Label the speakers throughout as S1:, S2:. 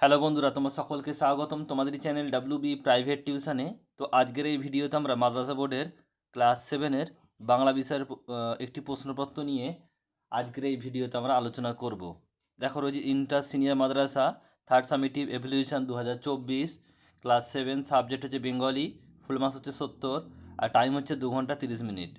S1: Hello বন্ধুরা, তোমার সকলকে স্বাগতম তোমাদের চ্যানেল ডাব্লিউ বি প্রাইভেট টিউশনে তো আজকের এই ভিডিওতে আমরা মাদ্রাসা বোর্ডের ক্লাস সেভেনের বাংলা বিষয়ের একটি প্রশ্নপত্র নিয়ে আজকের এই ভিডিওতে আমরা আলোচনা করব। দেখো রয়েছে ইন্টার সিনিয়র মাদ্রাসা থার্ড সামিটিভ এভলিউশন দু হাজার চব্বিশ ক্লাস সেভেন সাবজেক্ট হচ্ছে বেঙ্গলি ফুল মার্কস হচ্ছে সত্তর, আর টাইম হচ্ছে দু ঘণ্টা তিরিশ মিনিট।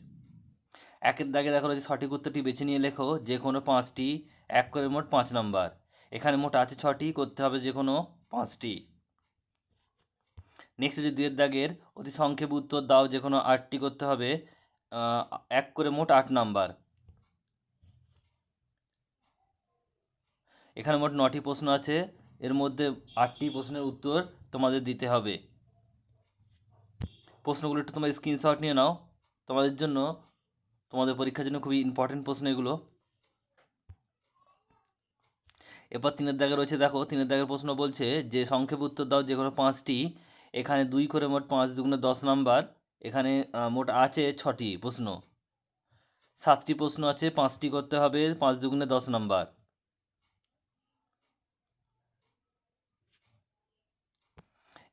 S1: একের দাগে দেখা রয়েছে সঠিক উত্তরটি বেছে নিয়ে লেখো যে কোনো পাঁচটি এক করে মোট পাঁচ নাম্বার। এখানে মোট আছে ছটি, করতে হবে যে কোনো পাঁচটি। নেক্সট হচ্ছে দুয়ের দাগের, অতি সংক্ষেপ উত্তর দাও, যে কোনো আটটি করতে হবে এক করে মোট আট নাম্বার। এখানে মোট নটি প্রশ্ন আছে, এর মধ্যে আটটি প্রশ্নের উত্তর তোমাদের দিতে হবে। প্রশ্নগুলো একটু তোমার স্ক্রিনশট নিয়ে নাও। তোমাদের জন্য, তোমাদের পরীক্ষার জন্য খুবই ইম্পর্টেন্ট প্রশ্ন এগুলো। এরপর তিনের দাগে রয়েছে, দেখো, তিনের দাগের প্রশ্ন বলছে যে সংক্ষেপ উত্তর দাও যে কোনো পাঁচটি, এখানে দুই করে মোট পাঁচ দুগুণে দশ নাম্বার, এখানে মোট আছে ছটি প্রশ্ন। সাতটি প্রশ্ন আছে, পাঁচটি করতে হবে, পাঁচ দুগুণে দশ নাম্বার।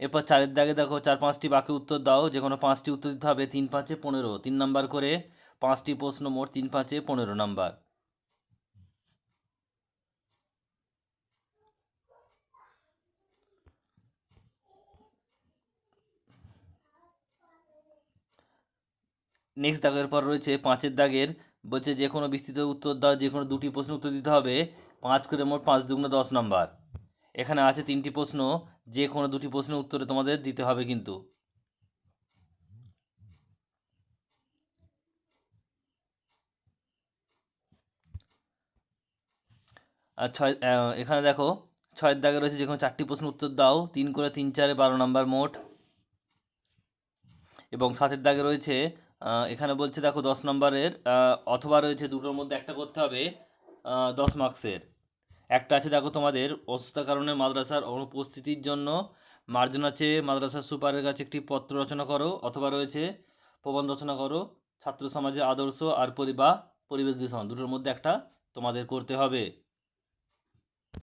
S1: এরপর চারের দাগে দেখো, চার পাঁচটি বাকি উত্তর দাও, যে কোনো পাঁচটি উত্তর দিতে হবে তিন পাঁচে পনেরো, তিন নাম্বার করে পাঁচটি প্রশ্ন মোট তিন পাঁচে পনেরো নাম্বার। নেক্সট দাগের পর রয়েছে, পাঁচের দাগের, বলছে যে কোনো বিস্তৃত উত্তর দাও, যে কোনো দুটি প্রশ্ন উত্তর দিতে হবে, পাঁচ করে মোট পাঁচ দুগুণে দশ নাম্বার। এখানে আছে তিনটি প্রশ্ন, যে কোনো দুটি প্রশ্নের উত্তরে তোমাদের দিতে হবে কিন্তু। আর ছয় এখানে দেখো, ছয়ের দাগে রয়েছে যে কোনো চারটি প্রশ্ন উত্তর দাও, তিন করে তিন চারে বারো নাম্বার মোট। এবং সাতের দাগে রয়েছে এখানে বলছে, দেখো, দশ নম্বরের অথবা রয়েছে দুটোর মধ্যে একটা করতে হবে দশ মার্কসের। একটা আছে, দেখো, তোমাদের অসুস্থতার কারণে মাদ্রাসার অনুপস্থিতির জন্য মার্জন আছে, মাদ্রাসার সুপারের কাছে একটি পত্র রচনা করো, অথবা রয়েছে, প্রবন্ধ রচনা করো, ছাত্র সমাজের আদর্শ আর পরিবা পরিবেশ দূষণ, দুটোর মধ্যে একটা তোমাদের করতে হবে।